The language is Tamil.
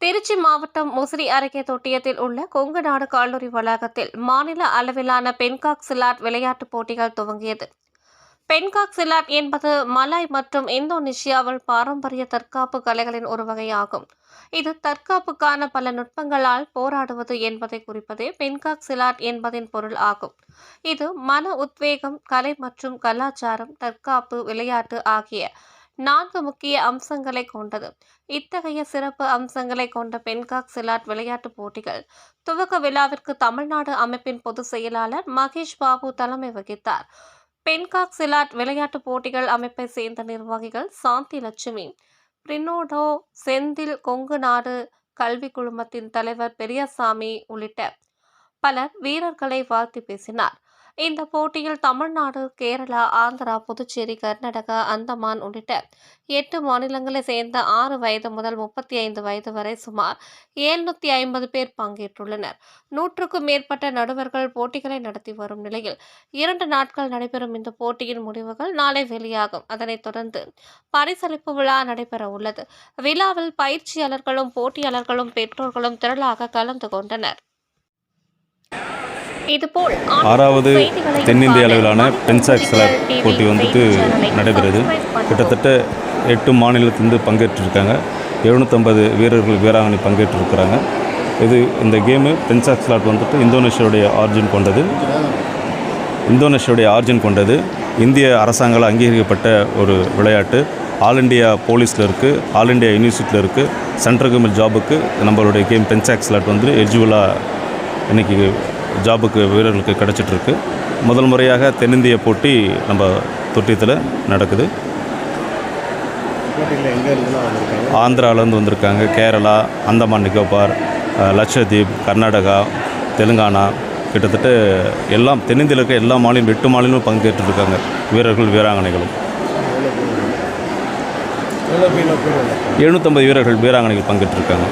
திருச்சி மாவட்டம் முசிறி அருகே தொட்டியத்தில் உள்ள கொங்கு நாடு கல்லூரி வளாகத்தில் மாநில அளவிலான பென்காக் சிலாட் விளையாட்டுப் போட்டிகள் துவங்கியது. பென்காக் சிலாட் என்பது மலாய் மற்றும் இந்தோனேஷியாவில் பாரம்பரிய தற்காப்பு கலைகளின் ஒரு வகையாகும் இது தற்காப்புக்கான பல நுட்பங்களால் போராடுவது என்பதை குறிப்பதே பென்காக் சிலாட் என்பதின் பொருள் ஆகும். இது மன உத்வேகம் கலை மற்றும் கலாச்சாரம் தற்காப்பு விளையாட்டு ஆகிய நான்கு முக்கிய அம்சங்களை கொண்டது. இத்தகைய சிறப்பு அம்சங்களை கொண்ட பென்காக் சிலாட் விளையாட்டுப் போட்டிகள். துவக்க விழாவிற்கு தமிழ்நாடு அமைப்பின் பொதுச் செயலாளர் மகேஷ் பாபு தலைமை வகித்தார். பென்காக் சிலாட் விளையாட்டுப் போட்டிகள் அமைப்பை சேர்ந்த நிர்வாகிகள் சாந்தி லட்சுமி பிரினோடோ செந்தில் கொங்கு நாடு கல்வி குழுமத்தின் தலைவர் பெரியசாமி உள்ளிட்ட பலர் வீரர்களை வாழ்த்தி பேசினார். இந்த போட்டியில் தமிழ்நாடு கேரளா ஆந்திரா புதுச்சேரி கர்நாடகா அந்தமான் உள்ளிட்ட எட்டு மாநிலங்களை சேர்ந்த ஆறு வயது முதல் முப்பத்தி ஐந்து வயது வரை சுமார் எழுநூத்தி ஐம்பது பேர் பங்கேற்றுள்ளனர். நூற்றுக்கும் மேற்பட்ட நடுவர்கள் போட்டிகளை நடத்தி வரும் நிலையில் இரண்டு நாட்கள் நடைபெறும் இந்த போட்டியின் முடிவுகள் நாளை வெளியாகும். அதனைத் தொடர்ந்து பரிசளிப்பு விழா நடைபெற உள்ளது. விழாவில் பயிற்சியாளர்களும் போட்டியாளர்களும் பெற்றோர்களும் திரளாக கலந்து கொண்டனர். ஆறாவது தென்னிந்திய அளவிலான பென்சாக் டிவி போட்டி வந்துட்டு நடைபெறுது. கிட்டத்தட்ட எட்டு மாநிலத்திலிருந்து பங்கேற்றிருக்காங்க. எழுநூற்றம்பது வீரர்கள் வீராங்கனை பங்கேற்றிருக்கிறாங்க. இது இந்த கேமு பென்சாக் ஸ்லாட் வந்துட்டு இந்தோனேஷியாவுடைய ஆர்ஜின் கொண்டது. இந்தோனேஷியாவுடைய ஆர்ஜின் கொண்டது. இந்திய அரசாங்கால் அங்கீகரிக்கப்பட்ட ஒரு விளையாட்டு. ஆல் இண்டியா போலீஸில் இருக்குது ஆல் இண்டியா யூனிவர்சிட்டியில் இருக்குது சென்ட்ரல் கவர்மெண்ட் ஜாபுக்கு நம்மளுடைய கேம் பென்சாக் ஸ்லாட் வந்து எலிஜிபிளாக இன்றைக்கி ஜாபுக்கு வீரர்களுக்கு கிடச்சிட்ருக்கு. முதல் முறையாக தென்னிந்திய போட்டி நம்ம தொட்டியத்தில் நடக்குது. ஆந்திராவிலேருந்து வந்திருக்காங்க? கேரளா அந்தமான் நிக்கோபார் அஹ், லட்சத்தீப் கர்நாடகா தெலுங்கானா கிட்டத்தட்ட எல்லாம் தென்னிந்தியில் இருக்க எல்லா மாநிலம் எட்டு மாநிலமும் பங்கேற்றிருக்காங்க. வீரர்கள் வீராங்கனைகளும். எழுநூற்றம்பது வீரர்கள் வீராங்கனைகள் பங்கேற்றிருக்காங்க.